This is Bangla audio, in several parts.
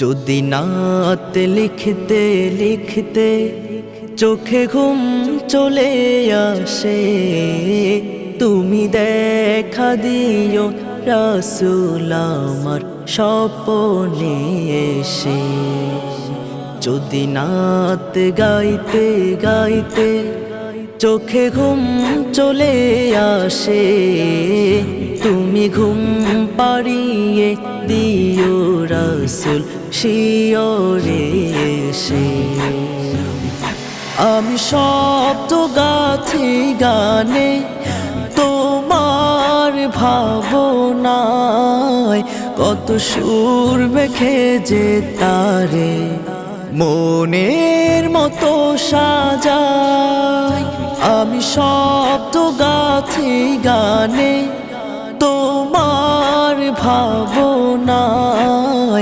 যদি নাত লিখতে লিখতে চোখে ঘুম চলে আসে, তুমি দেখা দিও রাসুল আমার স্বপনে এসে। যদি নাত গাইতে গাইতে চোখে ঘুম চলে আসে, তুমি ঘুম পাড়িয়ে দিও রাসুল শিওরে এসে। আমি শব্দ গাথি গানে তোমার ভাবনায় কত সুর মেখে যে তারে মনের মতো সাজায়। আমি শব্দ গাথি গানে তোমার ভাবনায়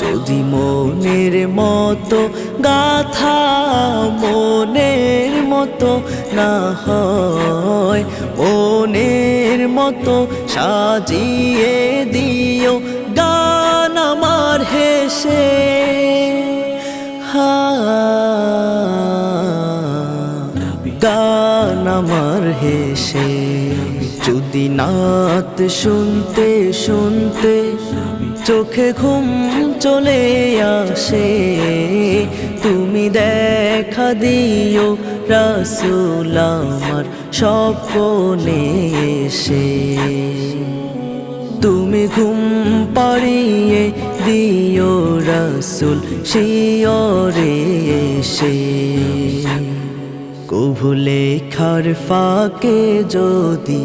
যদি মনের মতো গাথা মনের মতো না হয়, মনের মতো সাজিয়ে দিও গান আমার হেসে। গান আমার হেসে। যদি নাত শুনতে শুনতে চোখে ঘুম চলে আসে। তুমি দেখা দিও রাসুল আমার স্বপ্নে এসে। তুমি ঘুম পাড়িয়ে দিও রাসুল শিয়রে এসে। কভু লেখার ফাঁকে যদি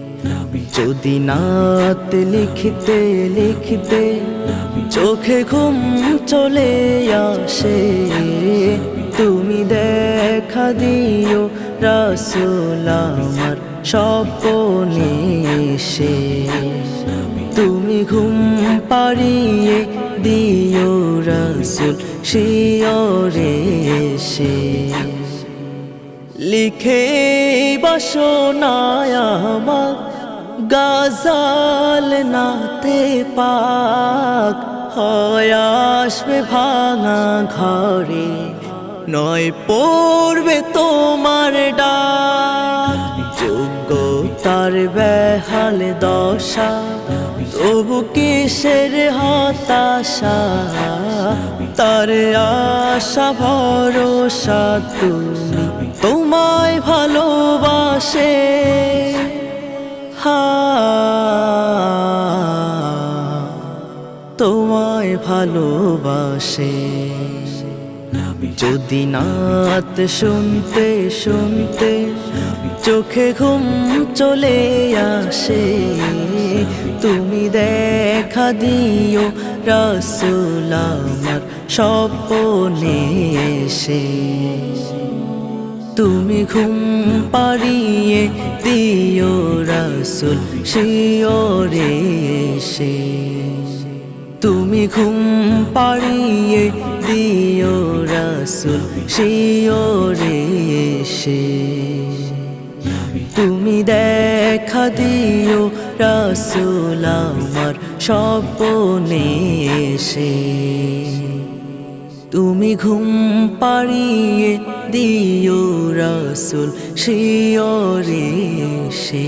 যদি নাত লিখতে লিখতে চোখে ঘুম চলে আসে, তুমি দেখা দিও রাসুল আমার স্বপনে এসে। তুমি ঘুম পাড়িয়ে দিও রাসুল শিয়রে এসে। লিখে বাসনায় আমার গাজাল নাতে পাক, হয় আসবে ভাঙা ঘরে, নয় পড়বে তোমার ডাক। যোগ্য তার বেহাল দশা, তবু কিসের হতাশা? তার আশা, ভরসা তুমি, তোমায় ভালোবাসে। তোমায় ভালোবাসে। যদি নাত শুনতে শুনতে চোখে ঘুম চলে আসে, তুমি দেখা দিও রাসুল আমার স্বপনে এসে। তুমি ঘুম পাড়িয়ে দিও রাসুল, শিওরে এসে। তুমি ঘুম পাড়িয়ে দিও রাসুল, শিওরে এসে। তুমি দেখা দিও রাসুল আমার স্বপনে এসে। তুমি ঘুম পাড়িয়ে দিও রাসুল শিয়রে সে